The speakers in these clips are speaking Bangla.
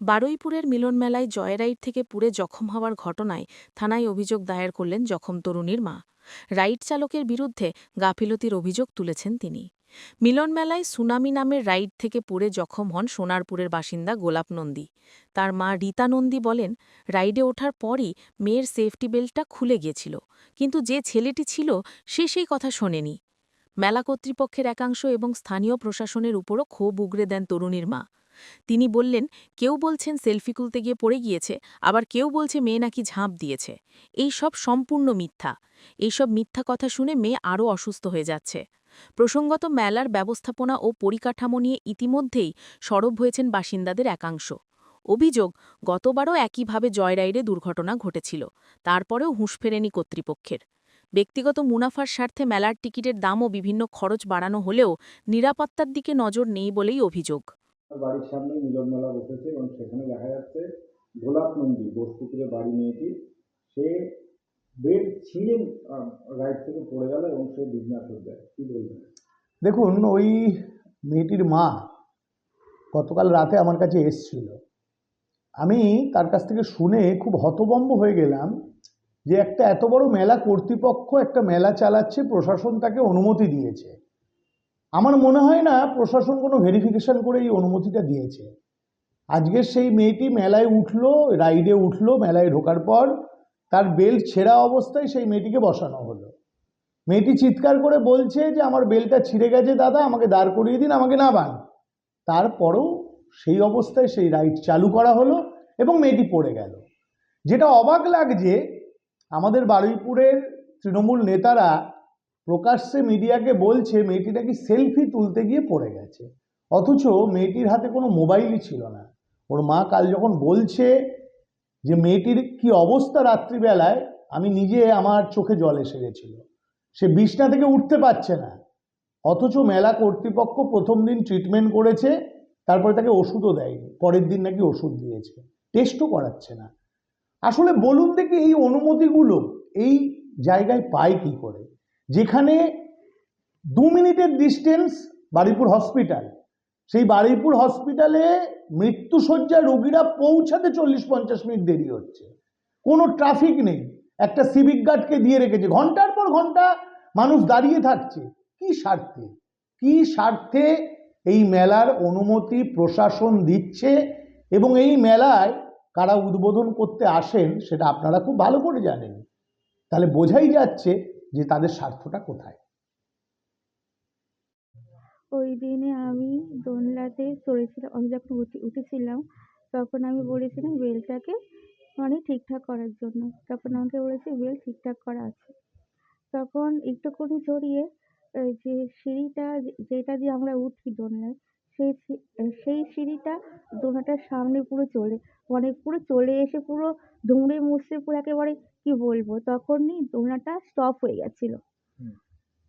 বারুইপুরের মিলনমেলায় জয়রাইড থেকে পুড়ে জখম হওয়ার ঘটনায় থানায় অভিযোগ দায়ের করলেন জখম তরুণীর মা। রাইড চালকের বিরুদ্ধে গাফিলতির অভিযোগ তুলেছেন তিনি। মিলনমেলায় সুনামি নামের রাইড থেকে পুড়ে জখম হন সোনারপুরের বাসিন্দা গোলাপ নন্দী। তার মা রীতা নন্দী বলেন, রাইডে ওঠার পরই মেয়ের সেফটি বেল্টটা খুলে গিয়েছিল, কিন্তু যে ছেলেটি ছিল, সে সেই কথা শোনেনি। মেলা কর্তৃপক্ষের একাংশ এবং স্থানীয় প্রশাসনের উপরও ক্ষোভ উগরে দেন তরুণীর মা। তিনি বললেন, কেউ বলছেন সেলফি তুলতে গিয়ে পড়ে গিয়েছে, আবার কেউ বলছে মেয়ে নাকি ঝাঁপ দিয়েছে। এই সব সম্পূর্ণ মিথ্যা। এইসব মিথ্যা কথা শুনে মেয়ে আরও অসুস্থ হয়ে যাচ্ছে। প্রসঙ্গত মেলার ব্যবস্থাপনা ও পরিকাঠামো নিয়ে ইতিমধ্যেই সরব হয়েছেন বাসিন্দাদের একাংশ। অভিযোগ, গতবারও একইভাবে জয়রাইডে দুর্ঘটনা ঘটেছিল। তারপরেও হুঁশ ফেরেনি কর্তৃপক্ষের। ব্যক্তিগত মুনাফার স্বার্থে মেলার টিকিটের দামও বিভিন্ন খরচ বাড়ানো হলেও নিরাপত্তার দিকে নজর নেই বলেই অভিযোগ। বাড়ির সামনে মিলন মেলা বসেছে এবং সেখানে দেখা যাচ্ছে গোলাপ নন্দী বোসপুকুরে বাড়ি মেয়েটি। সে বেড ছিঁড়ে রাইড থেকে পড়ে গেল এবং সে বিজনেস হয়ে যায় কী বলবেন? দেখুন, ওই মেয়েটির মা গতকাল রাতে আমার কাছে এসছিল। আমি তার কাছ থেকে শুনে খুব হতবম্ব হয়ে গেলাম যে একটা এত বড় মেলা কর্তৃপক্ষ একটা মেলা চালাচ্ছে, প্রশাসন তাকে অনুমতি দিয়েছে। আমার মনে হয় না প্রশাসন কোনো ভেরিফিকেশন করে এই অনুমতিটা দিয়েছে। আজকে সেই মেয়েটি মেলায় উঠল রাইডে উঠল, মেলায় ঢোকার পর তার বেল্ট ছেঁড়া অবস্থায় সেই মেয়েটিকে বসানো হলো। মেয়েটি চিৎকার করে বলছে যে, আমার বেলটা ছিঁড়ে গেছে দাদা, আমাকে দাঁড় করিয়ে দিন, আমাকে নামান তারপরেও সেই অবস্থায় সেই রাইড চালু করা হলো এবং মেয়েটি পড়ে গেল। যেটা অবাক লাগছে, আমাদের বারুইপুরের তৃণমূল নেতারা প্রকাশ্যে মিডিয়াকে বলছে মেয়েটি নাকি সেলফি তুলতে গিয়ে পড়ে গেছে। অথচ মেয়েটির হাতে কোনো মোবাইলই ছিল না। ওর মা কাল যখন বলছে যে মেয়েটির কি অবস্থা রাত্রিবেলায়, আমি নিজে আমার চোখে জল এসে গেছিল। সে বিছনা থেকে উঠতে পারছে না। অথচ মেলা কর্তৃপক্ষ প্রথম দিন ট্রিটমেন্ট করেছে, তারপরে তাকে ওষুধও দেয়নি। পরের দিন নাকি ওষুধ দিয়েছে। টেস্টও করাচ্ছে না। আসলে বলুন দেখি এই অনুমতিগুলো এই জায়গায় পায় কি করে? যেখানে দু মিনিটের ডিস্টেন্স বারুইপুর হসপিটাল সেই বারুইপুর হসপিটালে মৃত্যুসজ্জা রোগীরা পৌঁছাতে চল্লিশ পঞ্চাশ মিনিট দেরি হচ্ছে। কোনো ট্রাফিক নেই। একটা সিভিক গার্ডকে দিয়ে রেখেছে। ঘণ্টার পর ঘণ্টা মানুষ দাঁড়িয়ে থাকছে। কি স্বার্থে? কি স্বার্থে এই মেলার অনুমতি প্রশাসন দিচ্ছে এবং এই মেলায় কারা উদ্বোধন করতে আসেন সেটা আপনারা খুব ভালো করে জানেন। তাহলে বোঝাই যাচ্ছে যে তাদের স্বার্থটা কোথায়? ওই দিনে আমি দোলনাতে চড়েছিলাম, আমি যখন উঠে, উঠেছিলাম, তখন আমি বলেছিলাম বেলটাকে মানে ঠিকঠাক করার জন্য। তখন আমাকে বলেছে বেল্ট ঠিকঠাক করা আছে। তখন একটুখানি ওই যে সিঁড়িটা যেটা দিয়ে আমরা উঠি দোলনায়, সেই সেই সিঁড়িটা দোলনাটার সামনে পুরো চলে মানে পুরো চলে এসে পুরো দুমড়ে মুচড়ে পুরো একেবারে কি বলব? তখনই দোলনাটা স্টপ হয়ে গেছিল।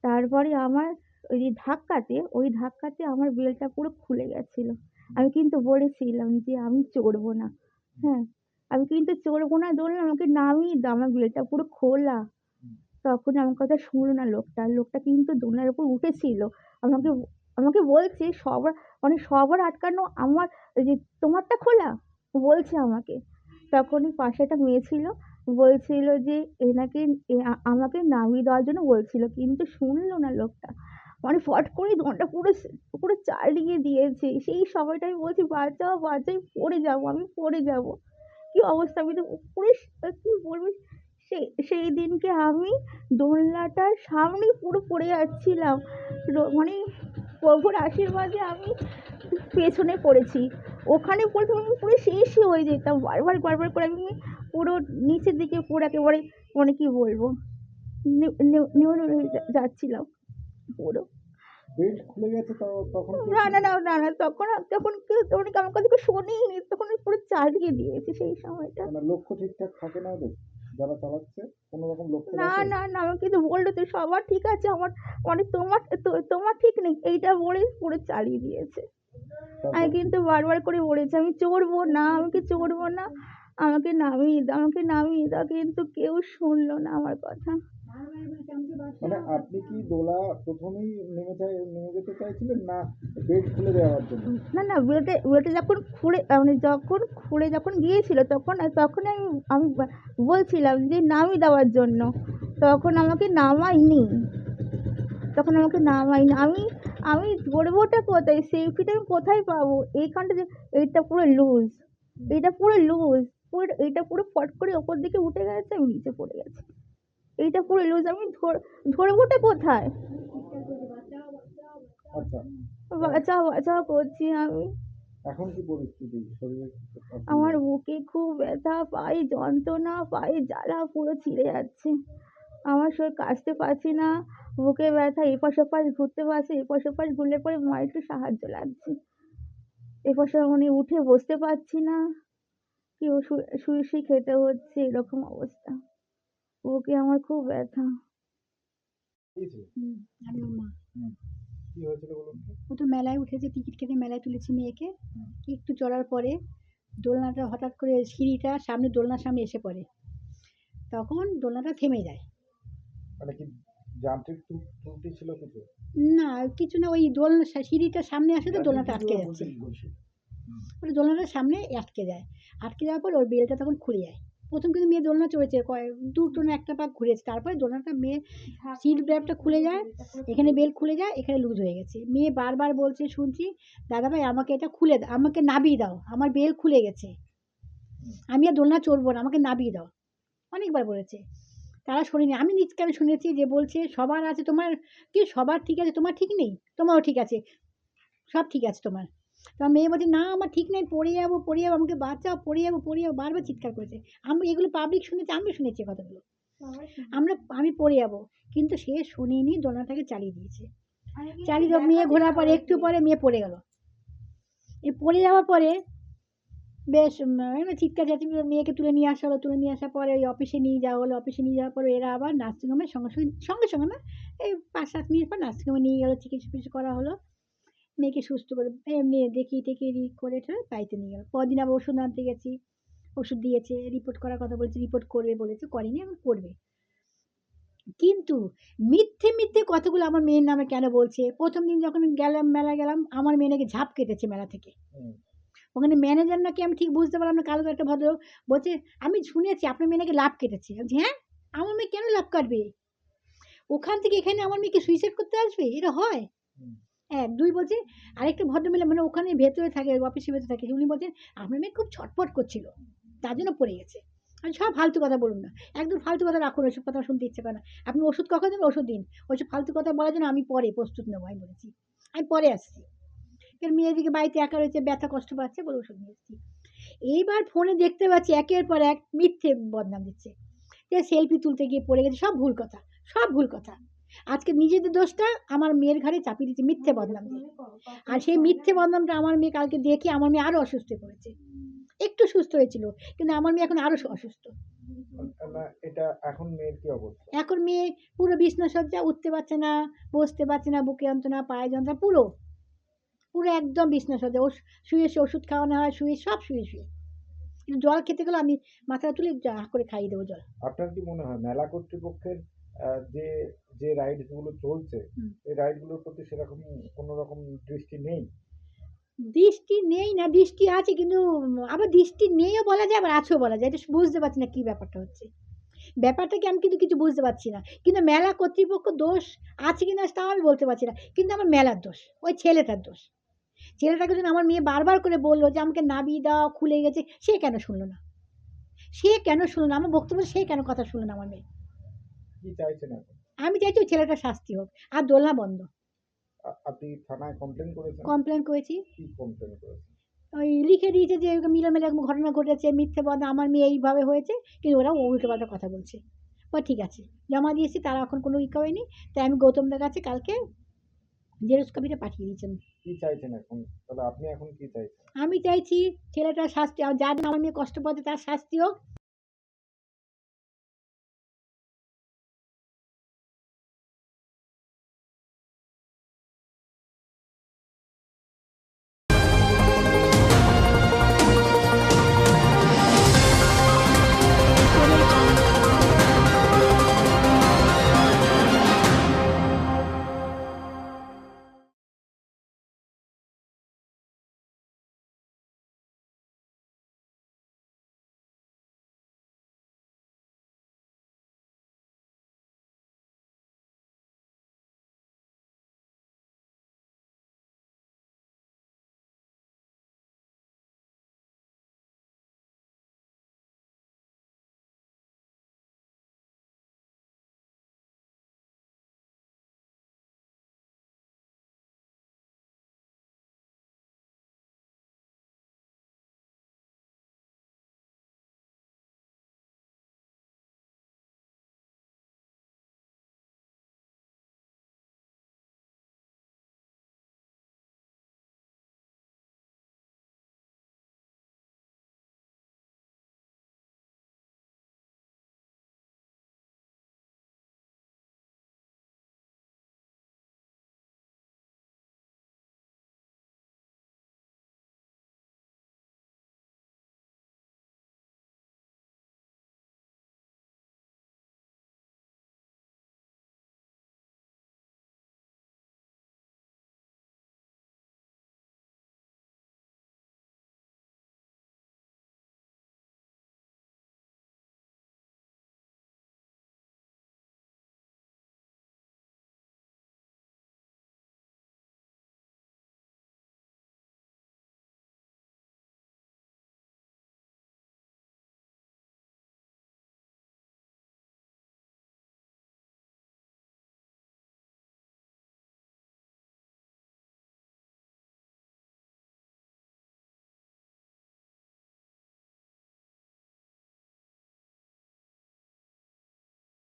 তারপরে আমার ওই যে ধাক্কাতে ওই ধাক্কাতে আমার বেল্টটা পুরো খুলে গেছিল। আমি কিন্তু বলেছিলাম যে আমি চড়বো না। হ্যাঁ আমি কিন্তু চড়বো না দোলনা আমাকে নামিয়ে দাও আমার বেল্টটা পুরো খোলা। তখন আমার কথা শুনলো না লোকটা লোকটা কিন্তু দোলনার উপর উঠেছিল। আমাকে আমাকে বলছে সবার মানে সবার আটকানো আমার ওই যে তোমারটা খোলা? বলছে আমাকে। তখনই পাশে একটা মেয়ে ছিল বলছিল যে এনাকে আমাকে নামিয়ে দেওয়ার জন্য বলছিল, কিন্তু শুনলো না লোকটা। মানে ফট করেই দোকানটা পুরো পুরো চালিয়ে দিয়েছে। সেই সময়টা আমি বলছি, বাঁচাও বাঁচাই পড়ে যাব, আমি পড়ে যাব। কী অবস্থা? আমি তো পুরো কী বলব? সেই সেই দিনকে আমি দোলনাটার সামনেই পুরো পড়ে যাচ্ছিলাম। মানে প্রভুর আশীর্বাদে আমি পেছনে পড়েছি। ওখানে পড়ে আমি পুরো শেষই হয়ে যেতাম। বারবার বারবার করে আমি পুরো নিচের দিকে পুরো একেবারে মানে কী বলব? নেমে যাচ্ছিলাম পুরো। না না না না না তখন তখন কেউ তখন আমার কথা কেউ শোনেইনি? তখন পুরো চালিয়ে দিয়েছে সেই সময়টা। মানে লক্ষ্য ঠিকঠাক থাকে না যারা চালাচ্ছে কোনো রকম লক্ষ্য না না না আমাকে তো বলল তো সবার ঠিক আছে আমার মানে তোমার তোমার ঠিক নেই এইটা বলে পুরো চালিয়ে দিয়েছে। আমি কিন্তু বারবার করে বলেছি আমি চড়বো না আমাকে চড়বো না। আমাকে নামিয়ে দাও আমাকে নামিয়ে দাও কিন্তু কেউ শুনলো না আমার কথা। মানে আপনি কি দোলা প্রথমেই নেমে নেমে যেতে চাইছিলেন না বেড খুলে দেওয়ার জন্য? না না বেলটা বেলটা যখন খুলে মানে যখন খুলে যখন গিয়েছিল তখন তখন আমি আমি বলছিলাম যে নামিয়ে দেওয়ার জন্য। তখন আমাকে নামায়নি। তখন আমাকে নামায়নি। আমি আমি ধরবোটা কোথায়? সেফটিটা আমি কোথায় পাবো? এইখানটা যে এইটা পুরো লুজ এটা পুরো লুজ পুরো এটা পুরো ফট করে ওপর দিকে উঠে গেছে আমি নিচে পড়ে গেছি। এইটা পুরো লুজ আমি ধর ধরবোটা কোথায়? আচ্ছা। বাঁচাও বাঁচাও করছি আমি। এখন কি পরিস্থিতি? আমার বুকে খুব ব্যথা পায়ে যন্ত্রণা পায়ে জ্বালা পুরো ছিঁড়ে যাচ্ছে। আমার শরীর কাশতে পারছি না বুকে ব্যথা এপাশ ওপাশ ঘুরতে পারছি এপাশ ওপাশ ঘুরলে পরে মায়ের একটু সাহায্য লাগছে। এপাশে মানে উঠে বসতে পারছি না। কি ওষুধ শুয়ে শুয়ে খেতে হচ্ছে এরকম অবস্থা। বুকে আমার খুব ব্যথা। হয়েছিল? হুম, আমি ওর মা কি হয়েছিল বলুন? তো? ও তো মেলায় উঠেছে টিকিট কেটে মেলায় তুলেছি মেয়েকে। একটু চড়ার পরে দোলনাটা হঠাৎ করে সিঁড়িটা সামনে দোলনার সামনে এসে পড়ে। তখন দোলনাটা থেমে যায়। মানে কি যান্ত্রিক ত্রুটি ছিল কিছু? না কিছু না ওই দোলনা সিঁড়িটা সামনে আসে তো দোলনাটা আটকে যাচ্ছে। ওই দোলনাটার সামনে আটকে যায় আটকে যাওয়ার পর ওর বেলটা তখন খুলে যায়। প্রথম কিন্তু মেয়ে দোলনা চড়েছে কয় দুটো না একটা পাক ঘুরেছে। তারপরে দোলনাটা মেয়ে সিট ব্যাপটা খুলে যায় এখানে বেল খুলে যায় এখানে লুজ হয়ে গেছে। মেয়ে বারবার বলছে শুনছি দাদা ভাই আমাকে এটা খুলে দাও আমাকে নাবিয়ে দাও আমার বেল খুলে গেছে। আমি আর দোলনা চড়বো না আমাকে নাবিয়ে দাও। অনেকবার বলেছে। তারা শোনেনি। আমি নিজ আমি শুনেছি যে বলছে সবার আছে তোমার কি সবার ঠিক আছে? তোমার ঠিক নেই? তোমারও ঠিক আছে। সব ঠিক আছে তোমার। তা মেয়ে বলছে না আমার ঠিক নেই পড়ে যাব পড়ে যাব আমাকে বাঁচাও পড়ে যাব পড়ে যাব। বারবার চিৎকার করেছে। আমি এগুলো পাবলিক শুনেছি আমি শুনেছি কথাগুলো। আমরা আমি পড়ে যাব কিন্তু সে শুনিনি দোলনাটাকে চালিয়ে দিয়েছে। চালিয়ে দেওয়া মেয়ে ঘোরার পরে একটু পরে মেয়ে পড়ে গেল। এ পড়ে যাওয়ার পরে বেশ চিৎকার চেঁচিয়ে মেয়েকে তুলে নিয়ে আসা হলো তুলে নিয়ে আসার পরে ওই অফিসে নিয়ে যাওয়া হলো অফিসে নিয়ে যাওয়ার পরে এরা আবার নার্সিংহোমের সঙ্গে সঙ্গে সঙ্গে সঙ্গে না এই পাঁচ সাত মিনিট পর নার্সিংহোমে নিয়ে গেলো চিকিৎসা করা হলো। মেয়েকে সুস্থ করে এমনি দেখিয়ে টেকিয়ে রি করে ঠেলে বাড়িতে নিয়ে গেল। পরদিন আবার ওষুধ আনতে গেছি। ওষুধ দিয়েছে রিপোর্ট করার কথা বলেছে রিপোর্ট করবে বলেছে করেনি এখন করবে। কিন্তু মিথ্যে মিথ্যে কথাগুলো আমার মেয়ের নামে কেন বলছে? প্রথম দিন যখন গেলাম মেলা গেলাম আমার মেয়ে নাকি ঝাঁপ কেটেছে মেলা থেকে। ওখানে ম্যানেজার নাকি আমি ঠিক বুঝতে পারলাম না কালকে একটা ভদ্র বলছে আমি শুনেছি আপনার মেয়ে নাকি লাভ কেটেছে। বলছি, হ্যাঁ? আমার মেয়ে কেন লাভ কাটবে? ওখান থেকে এখানে আমার মেয়েকে সুইসাইড করতে আসবে? এটা হয়। এক দুই বলছে আরেকটা ভদ্রমহিলা মানে ওখানে ভেতরে থাকে অফিসের ভেতরে থাকে, উনি বলছেন, আপনার মেয়ে খুব ছটফট করছিল, তার জন্য পড়ে গেছে। আমি সব ফালতু কথা বলুন না, একদম ফালতু কথা রাখুন, ওইসব কথা শুনতে ইচ্ছে করে না। আপনি ওষুধ কখন দেবেন? ওষুধ দিন। ওইসব ফালতু কথা বলার জন্য আমি পরে প্রস্তুত নেব, আমি বলেছি। আমি পরে আসছি। এর মেয়ে এদিকে বাড়িতে একা রয়েছে, ব্যথা, কষ্ট পাচ্ছে বলে ওষুধ নিয়ে এসেছি। এইবার ফোনে দেখতে পাচ্ছি একের পর এক মিথ্যে বদনাম দিচ্ছে। যে সেলফি তুলতে গিয়ে পড়ে গেছে, সব ভুল কথা, সব ভুল কথা। আজকে নিজেদের দোষটা আমার মেয়ের ঘাড়ে চাপিয়ে দিচ্ছে মিথ্যে বদনাম দিয়ে। আর সেই মিথ্যে বদনামটা আমার মেয়ে কালকে দেখে আমার মেয়ে আরও অসুস্থ করেছে একটু সুস্থ হয়েছিল কিন্তু আমার মেয়ে এখন আরও অসুস্থ। এটা এখন মেয়ের কি অবস্থা? এখন মেয়ে পুরো বিছনা সজ্জা উঠতে পারছে না বসতে পারছে না বুকে যন্ত্রণা পায়ে যন্ত্রণা পুরো। পুরো একদম বিছনা সজ্জা ও শুয়ে শুয়ে ওষুধ খাওয়ানো হয় শুয়ে সব শুয়ে শুয়ে। জল খেতে গেলে আমি মাথা তুলে যা করে খাইয়ে দেবো জল। আপনার কি মনে হয় মেলা কর্তৃপক্ষের যে যে রাইডসগুলো চলছে। এই রাইডগুলোর প্রতি সেরকম কোনো রকম দৃষ্টি নেই? দৃষ্টি নেই না দৃষ্টি আছে কিন্তু আবার দৃষ্টি নেইও বলা যায় আবার আছেও বলা যায়। এটা বুঝতে পারছি না কী ব্যাপারটা হচ্ছে। ব্যাপারটা কি আমি কিন্তু কিছু বুঝতে পারছি না। কিন্তু মেলা কর্তৃপক্ষ দোষ আছে কি না তাও আমি বলতে পারছি না। কিন্তু আমার মেলার দোষ ওই ছেলেটার দোষ। ছেলেটাকে যখন আমার মেয়ে বারবার করে বলল যে আমাকে নাবিয়ে দাও খুলে গেছে সে কেন শুনলো না? সে কেন শুনলো না? আমার বক্তব্য সে কেন কথা শুনলো না আমার মেয়ে? আমি চাইছি ওই ছেলেটার শাস্তি হোক আর দোলনা বন্ধ। আপনি থানায় কমপ্লেন করেছেন? কমপ্লেন করেছি। কি কমপ্লেন করেছেন? ওই লিখে দিয়েছে যে মিলে মিলে এরকম ঘটনা ঘটেছে মিথ্যে বদ আমার মেয়ে এইভাবে হয়েছে কিন্তু ওরা উল্টো পাল্টা কথা বলছে। বা ঠিক আছে জমা দিয়েছি তারা এখন কোনো ই করেনি তাই আমি গৌতমদার কাছে কালকে জেরক্স কপিটা পাঠিয়ে দিয়েছেন কি চাইছেন এখন? তাহলে আপনি এখন কি চাইছেন? আমি চাইছি ছেলেটার শাস্তি আর যার আমার মেয়ে কষ্ট পাচ্ছে তার শাস্তি হোক